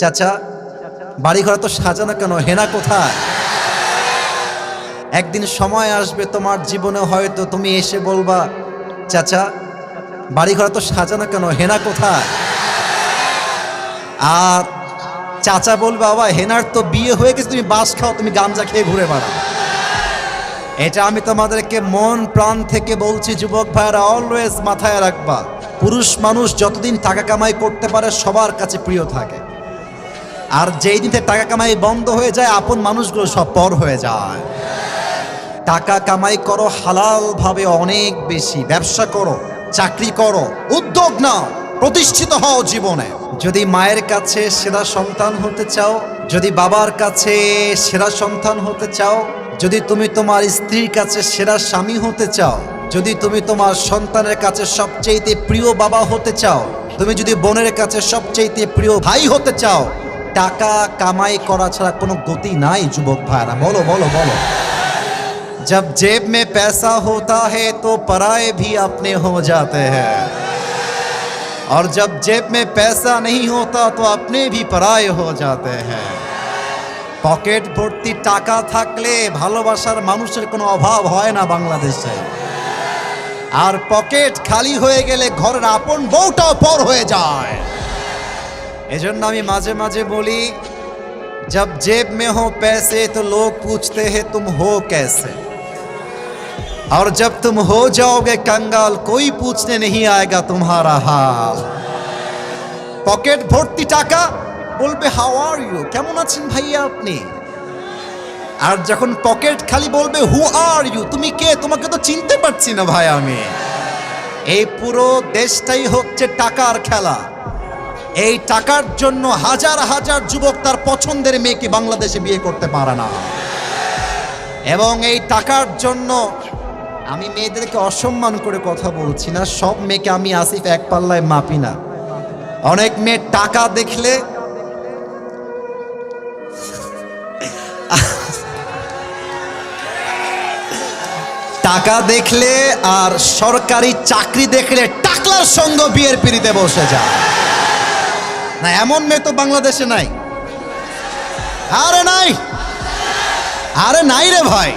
চাচা বাড়ি ঘর তো সাজানো কেন? হেনা কোথায়? একদিন সময় আসবে তোমার জীবনে হয়তো, তুমি এসে বলবা, চাচা বাড়ি ঘর তো সাজানো কেন? হেনা কোথায়? আর চাচা বলবে, বাবা, হেনার তো বিয়ে হয়ে গেছে, তুমি বাস খাও, তুমি গামজা খেয়ে ঘুরে বেড়াও। এটা আমি তোমাদেরকে মন প্রাণ থেকে বলছি, যুবক ভাইয়েরা অলওয়েজ মাথায় রাখবা। পুরুষ মানুষ যতদিন টাকা কামাই করতে পারে, সবার কাছে প্রিয় থাকে। আর যেই দিন টাকা কামাই বন্ধ হয়ে যায়, আপন মানুষগুলো সব পর হয়ে যায়। টাকা কামাই করো হালাল ভাবে অনেক বেশি। ব্যবসা করো, চাকরি করো, উদ্যোগ নাও, প্রতিষ্ঠিত হও জীবনে। যদি মায়ের কাছে সেরা সন্তান হতে চাও, যদি বাবার কাছে সেরা সন্তান হতে চাও, যদি তুমি তোমার স্ত্রীর কাছে সেরা স্বামী হতে চাও, যদি তুমি তোমার সন্তানের কাছে সবচেয়ে প্রিয় বাবা হতে চাও, তুমি যদি বোনের কাছে সবচেয়ে প্রিয় ভাই হতে চাও টাকা কামাই করা ছাড়া কোনো গতি নাই যুবক ভাইরা বলো বলো বলো जब जेब में पैसा होता है तो पराए भी अपने हो जाते हैं और जब जेब में पैसा नहीं होता तो अपने भी पराए हो जाते हैं পকেট ভর্তি টাকা থাকলে ভালোবাসার মানুষের কোনো অভাব হয় না বাংলাদেশে আর পকেট খালি হয়ে গেলে ঘরের আপন বউটাও পর হয়ে যায় এজন্য আমি মাঝে মাঝে বলি जब जेब में हो पैसे तो लोग पूछते हैं तुम हो कैसे और जब तुम हो जाओगे कंगाल कोई पूछने नहीं आएगा तुम्हारा हाल পকেট ভর্তি টাকা বলবে হাউ আর ইউ কেমন আছেন ভাইয়া আপনি আর যখন পকেট খালি বলবে হু আর ইউ তুমি কে তোমাকে তো চিনতে পারছি না ভাই আমি এই পুরো দেশটাই হচ্ছে টাকার খেলা এই টাকার জন্য হাজার হাজার যুবক তার পছন্দের মেয়েকে বাংলাদেশে বিয়ে করতে পারে না। এবং এই টাকার জন্য আমি মেয়েদেরকে অসম্মান করে কথা বলছি না, সব মেয়েকে আমি আসিফ এক পাল্লায় মাপি না। অনেক মেয়ে টাকা দেখলে টাকা দেখলে আর সরকারি চাকরি দেখলে টাকলার সঙ্গ বিয়ের পিড়িতে বসে যায়। না, এমন মেয়ে তো বাংলাদেশে নাই। আরে নাই। আরে নাই রে ভাই।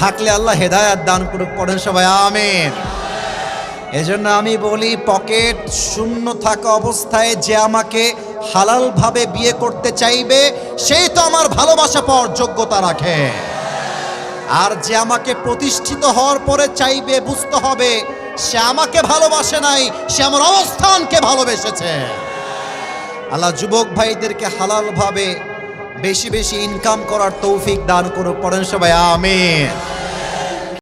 থাকলে আল্লাহ হেদায়াত দান করুক, পড়েন সবাই, আমিন। এজন্য আমি বলি, পকেট শূন্য থাকা অবস্থায় যে আমাকে হালালভাবে বিয়ে করতে চাইবে, সেই তো আমার ভালোবাসা পাওয়ার যোগ্যতা রাখে। আর যে আমাকে প্রতিষ্ঠিত হওয়ার পরে চাইবে, বুঝতে হবে, সে আমাকে ভালোবাসে নাই, সে আমার অবস্থানকে ভালোবেসেছে। আল্লাহ যুবক ভাইদেরকে হালালভাবে বেশি বেশি ইনকাম করার তৌফিক দান করুক। পড়েন সবাই আমিন।